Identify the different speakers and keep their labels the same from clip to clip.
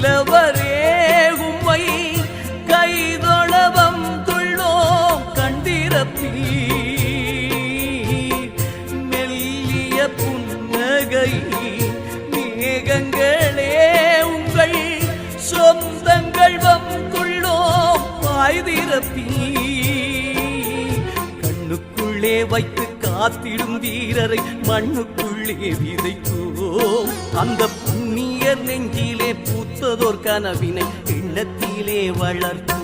Speaker 1: வல்லவரே உம்மை கைதொழவம் துள்ளோம் கண்டிரப்பீ மெல்லிய புன்னகை மேகங்களே உங்கள் சொந்தங்கள் வம்புள்ளோம் வாய்திரப்பீ கண்ணுக்குள்ளே வைத்து காத்திடும் வீரரை மண்ணுக்குள்ளே விதைத்தோம். அந்த புண்ணிய நெஞ்சிலே பூத்ததோர் கனவினை எண்ணத்திலே வளர்த்து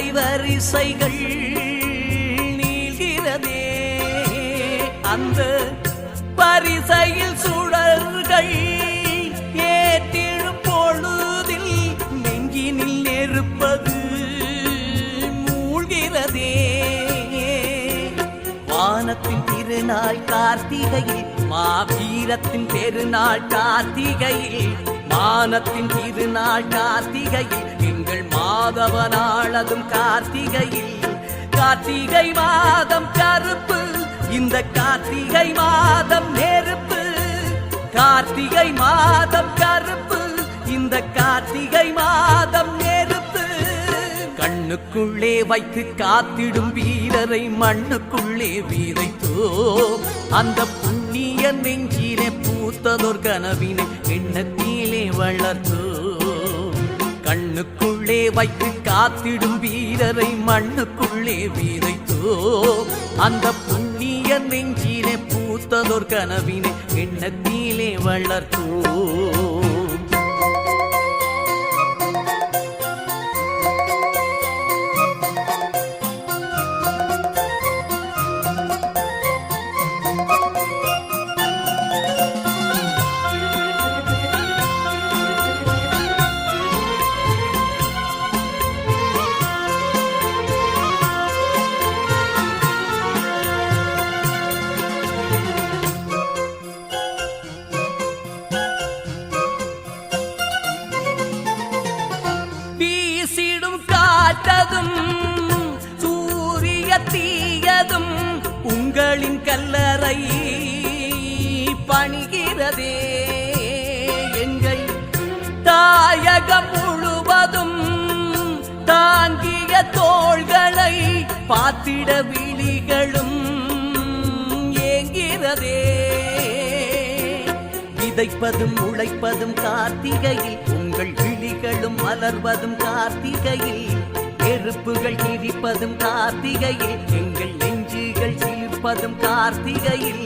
Speaker 1: அலைவரிசைகள் நீள்கிறதே. அந்த பரிசையில் சுடர்கள் ஏற்றிடும் பொழுதில் நெங்கினில் நெருப்பது வானத்தின் திருநாள் கார்த்திகையில் மாவீரத்தின் பெருநாள் கார்த்திகையில் வானத்தின் திருநாள் கார்த்திகையில் எங்கள் மாதவ நாளதும் கார்த்திகையில். கார்த்திகை மாதம் கருப்பு இந்த கார்த்திகை மாதம் நெருப்பு. கார்த்திகை மாதம் கருப்பு இந்த கார்த்திகை மாதம் கண்ணுக்குள்ளே வைத்து காத்திடும் வீரரை மண்ணுக்குள்ளே வீரைத்தோம் அந்த புண்ணிய நெஞ்சிலே பூத்ததோர் கனவினை எண்ணத்திலே வளர்த்தோ. கண்ணுக்குள்ளே வைத்து காத்திடும் வீரரை மண்ணுக்குள்ளே வீரைத்தோம் அந்த புண்ணிய நெஞ்சிலே பூத்ததோர் கனவினை எண்ணத்திலே வளர்த்தோ. உலகம் முழுவதும் தாங்கிய தோள்களை பாத்திட விழிகளும் ஏங்கிறதே விதைப்பதும் உழைப்பதும் கார்த்திகையில் உங்கள் விழிகளும் மலர்வதும் கார்த்திகையில் நெருப்புகள் கிரிப்பதும் கார்த்திகையில் எங்கள் நெஞ்சுகள் சிலிர்ப்பதும் கார்த்திகையில்.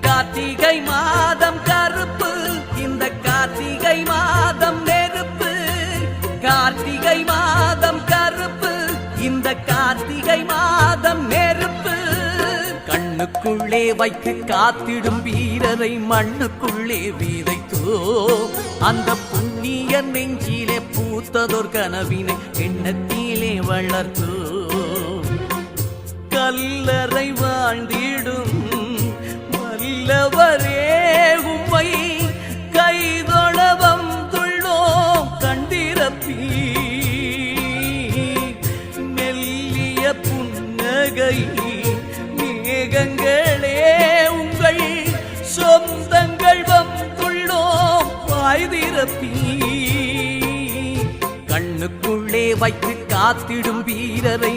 Speaker 1: கார்த்திகை மாதம் கருப்பு இந்த கார்த்திகை மாதம் நே கார்த்திகை மாதம் கருப்பு. இந்த கார்த்திகை மாதம் நெருப்பு. கண்ணுக்குள்ளே வைத்து காத்திடும் வீரரை மண்ணுக்குள்ளே விதைத்தோ. அந்த புண்ணிய நெஞ்சிலே பூத்ததோர் கனவினை எண்ணத்திலே வளர்த்தோ. கல்லறை வாழ்ந்திடும் வல்லவரே உம்மை வந்துள்ளோம் வாய்திரப்பீ கண்ணுக்குள்ளே வைத்து காத்திடும் வீரரை